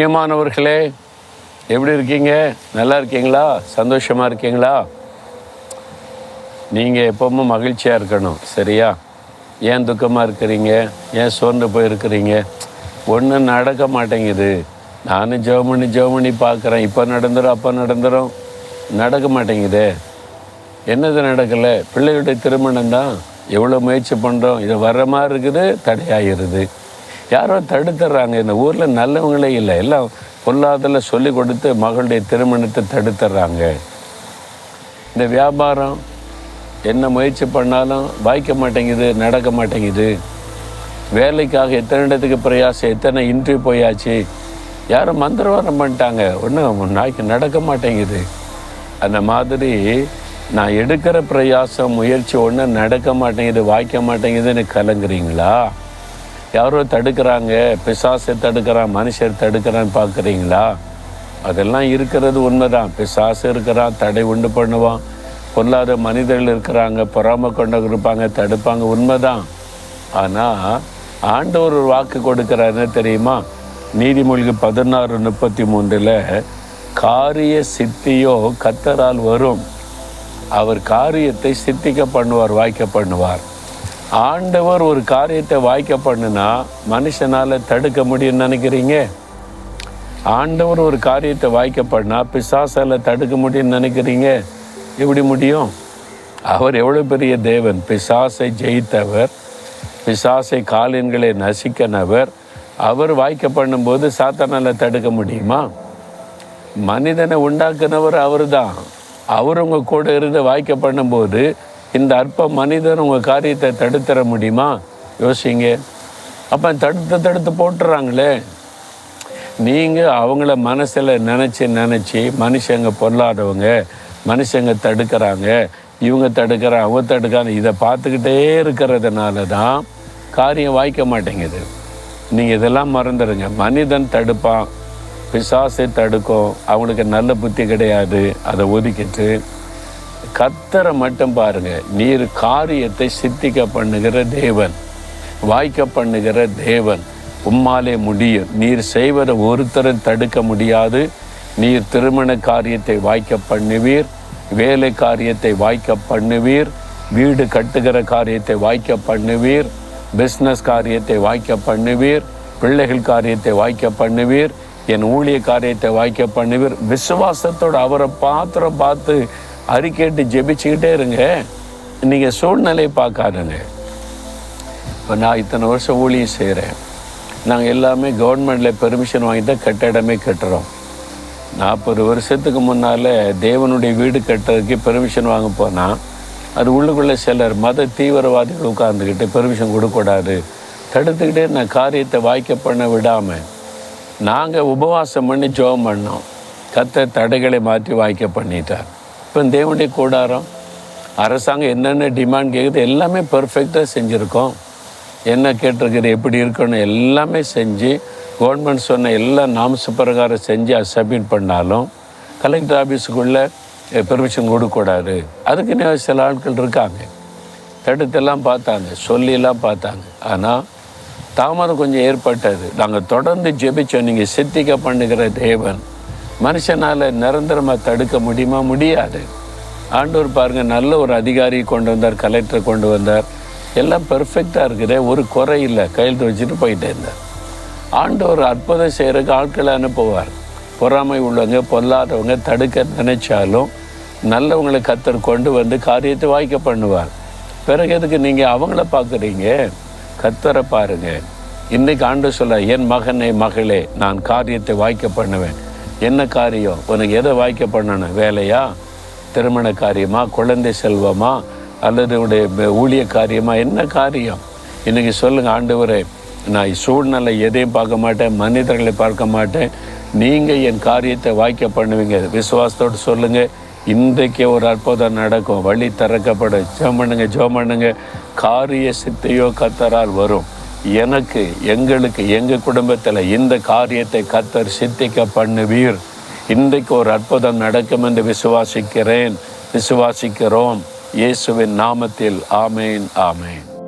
பிரியமானவர்களே எப்படி இருக்கீங்க? நல்லா இருக்கீங்களா? சந்தோஷமாக இருக்கீங்களா? நீங்கள் எப்பவும் மகிழ்ச்சியாக இருக்கணும் சரியா? ஏன் துக்கமாக இருக்கிறீங்க? ஏன் சோர்ந்து போயிருக்கிறீங்க? ஒன்றும் நடக்க மாட்டேங்குது. நானும் ஜெர்மனி ஜெர்மனி பார்க்குறேன். இப்போ நடந்துடும் அப்போ நடந்துடும் நடக்க மாட்டேங்குதே. என்னது நடக்கலை? பிள்ளையுடைய திருமணம் தான் எவ்வளோ முயற்சி பண்ணுறோம் இது வர்ற மாதிரி இருக்குது தடையாகிருது யாரோ தடுத்துடுறாங்க இந்த ஊரில் நல்லவங்களே இல்லை. எல்லாம் பொல்லாதல சொல்லி கொடுத்து மகளுடைய திருமணத்தை தடுத்துறாங்க. இந்த வியாபாரம் என்ன முயற்சி பண்ணாலும் வாய்க்க மாட்டேங்குது நடக்க மாட்டேங்குது. வேலைக்காக எத்தனை இடத்துக்கு பிரயாசம் எத்தனை இன்ட்ரிவ் போயாச்சு. யாரும் மந்திரவாரம் பண்ணிட்டாங்க. ஒன்றும் நாய்க்கு நடக்க மாட்டேங்குது. அந்த மாதிரி நான் எடுக்கிற பிரயாசம் முயற்சி ஒன்றும் நடக்க மாட்டேங்குது வாய்க்க மாட்டேங்குதுன்னு கலங்குறீங்களா? யாரோ தடுக்கிறாங்க பிசாசை தடுக்கிறான் மனுஷர் தடுக்கிறான்னு பார்க்குறீங்களா? அதெல்லாம் இருக்கிறது உண்மைதான். பிசாசு இருக்கிறான் தடை உண்டு பண்ணுவான். பொல்லாத மனிதர்கள் இருக்கிறாங்க பொறாமை கொண்டவங்க இருப்பாங்க தடுப்பாங்க உண்மைதான். ஆனால் ஆண்டவர் ஒரு வாக்கு கொடுக்குறாருன்னு தெரியுமா? நீதிமொழிக்கு பதினாறு முப்பத்தி மூன்றில் காரிய சித்தியோ கத்தரால் வரும். அவர் காரியத்தை சித்திக்க பண்ணுவார் வாய்க்க பண்ணுவார். ஆண்டவர் ஒரு காரியத்தை வாய்க்க பண்ணுனா மனுஷனால் தடுக்க முடியும்னு நினைக்கிறீங்க? ஆண்டவர் ஒரு காரியத்தை வாய்க்க பண்ணா பிசாசால் தடுக்க முடியும்னு நினைக்கிறீங்க? எப்படி முடியும்? அவர் எவ்வளோ பெரிய தேவன்? பிசாசை ஜெயித்தவர் பிசாசை காலின்களை நசிக்கனவர் அவர் வாய்க்க பண்ணும்போது சாத்தானால் தடுக்க முடியுமா? மனிதனை உண்டாக்குனவர் அவர் தான் அவர் உங்கள் கூட இருந்து வாய்க்க பண்ணும்போது இந்த அற்ப மனிதன் உங்கள் காரியத்தை தடுத்துற முடியுமா? யோசிங்க. அப்போ தடுத்து தடுத்து போட்டுறாங்களே. நீங்கள் அவங்கள மனசில் நினச்சி நினச்சி மனுஷங்க பொல்லாதவங்க மனுஷங்க தடுக்கிறாங்க இவங்க தடுக்கிறாங்க அவங்க தடுக்கிறாங்க இதை பார்த்துக்கிட்டே இருக்கிறதுனால தான் காரியம் வாய்க்க மாட்டேங்குது. நீங்கள் இதெல்லாம் மறந்துடுங்க மனிதன் தடுப்பான் பிசாசை தடுக்கும் அவங்களுக்கு நல்ல புத்தி கிடையாது அதை ஒதுக்கிட்டு கத்தரை மட்டும் பாருங்க. நீர் காரியத்தை சித்திக்க பண்ணுகிற தேவன். வாய்க்க பண்ணுகிற தேவன். உம்மாலே முடியும். நீர் செய்வதை ஒருத்தரும் தடுக்க முடியாது. நீர் திருமண காரியத்தை வாய்க்க பண்ணுவீர். வேலை காரியத்தை வாய்க்க பண்ணுவீர். வீடு கட்டுகிற காரியத்தை வாய்க்க பண்ணுவீர். பிஸ்னஸ் காரியத்தை வாய்க்க பண்ணுவீர். பிள்ளைகள் காரியத்தை வாய்க்க பண்ணுவீர். என் ஊழிய காரியத்தை வாய்க்க பண்ணுவீர். விசுவாசத்தோட அவரை பாத்திரம் பார்த்து அறிக்கைட்டு ஜெபிச்சுக்கிட்டே இருங்க. நீங்கள் சூழ்நிலையை பார்க்காதுங்க. இப்போ நான் இத்தனை வருஷம் ஊழியம் செய்கிறேன் நாங்கள் எல்லாமே கவர்மெண்டில் பெர்மிஷன் வாங்கி தான் கட்டிடமே கட்டுறோம். நாற்பது வருஷத்துக்கு முன்னால் தேவனுடைய வீடு கட்டுறதுக்கு பெர்மிஷன் வாங்க போனால் அது உள்ளுக்குள்ளே சிலர் மத தீவிரவாதிகள் உட்கார்ந்துக்கிட்டு பெர்மிஷன் கொடுக்கக்கூடாது. தடுத்துக்கிட்டே நான் காரியத்தை வாய்க்க பண்ண விடாமல் நாங்கள் உபவாசம் பண்ணி ஜோம் பண்ணோம். கத்த தடைகளை மாற்றி வாய்க்க பண்ணிட்டார். இப்போ தேவனுடைய கூடாரம் அரசாங்கம் என்னென்ன டிமாண்ட் கேட்குது எல்லாமே பர்ஃபெக்டாக செஞ்சுருக்கோம். என்ன கேட்டிருக்குது எப்படி இருக்கணும் எல்லாமே செஞ்சு கவர்மெண்ட் சொன்ன எல்லா நாம்ச பிரகாரம் செஞ்சு அதை சப்மிட் பண்ணாலும் கலெக்டர் ஆஃபீஸுக்குள்ளே பெர்மிஷன் கொடுக்கக்கூடாது. அதுக்குன்னே சில ஆட்கள் இருக்காங்க. தடுத்தெல்லாம் பார்த்தாங்க சொல்லியெல்லாம் பார்த்தாங்க. ஆனால் தாமதம் கொஞ்சம் ஏற்பட்டது. நாங்கள் தொடர்ந்து ஜெபிச்சோம் நீங்கள் சித்திக்க பண்ணுகிற தேவன். மனுஷனால் நிரந்தரமாக தடுக்க முடியுமா? முடியாது. ஆண்டவர் பாருங்கள் நல்ல ஒரு அதிகாரி கொண்டு வந்தார் கலெக்டரை கொண்டு வந்தார். எல்லாம் பெர்ஃபெக்டாக இருக்குது. ஒரு குறை இல்லை. கையெழுத்து வச்சுட்டு போயிட்டே இருந்தார். ஆண்டவர் அற்புதம் செய்கிறதுக்கு ஆட்களை அனுப்புவார். பொறாமை உள்ளவங்க பொல்லாதவங்க தடுக்க நினைச்சாலும் நல்லவங்களை கத்தர் கொண்டு வந்து காரியத்தை வாய்க்க பண்ணுவார். பிறகு எதுக்கு நீங்கள் அவங்கள பார்க்குறீங்க? கத்தரை பாருங்கள் இன்றைக்கு ஆண்டு சொல்ல என் மகனே மகளே நான் காரியத்தை வாய்க்க பண்ணுவேன். என்ன காரியம்? உனக்கு எதை வாய்க்க பண்ணணும்? வேலையா? திருமண காரியமா? குழந்தை செல்வமா? அல்லது உடைய ஊழிய காரியமா? என்ன காரியம்? இன்னைக்கு சொல்லுங்கள் ஆண்டவரே நான் சூழ்நிலை எதையும் பார்க்க மாட்டேன் மனிதர்களை பார்க்க மாட்டேன். நீங்கள் என் காரியத்தை வாய்க்க பண்ணுவீங்க. விசுவாசத்தோடு சொல்லுங்கள் இன்றைக்கே ஒரு அற்புதம் நடக்கும். வழி திறக்கப்படும். ஜெபம் பண்ணுங்க ஜெபம் பண்ணுங்க. காரிய சித்தையோ கத்தரால் வரும். எனக்கு எங்களுக்கு எங்கள் குடும்பத்தில் இந்த காரியத்தை கத்தர் சித்திக்க பண்ணுவீர். இன்றைக்கு ஒரு அற்புதம் நடக்கும் என்று விசுவாசிக்கிறேன். விசுவாசிக்கிறோம். இயேசுவின் நாமத்தில். ஆமேன் ஆமேன்.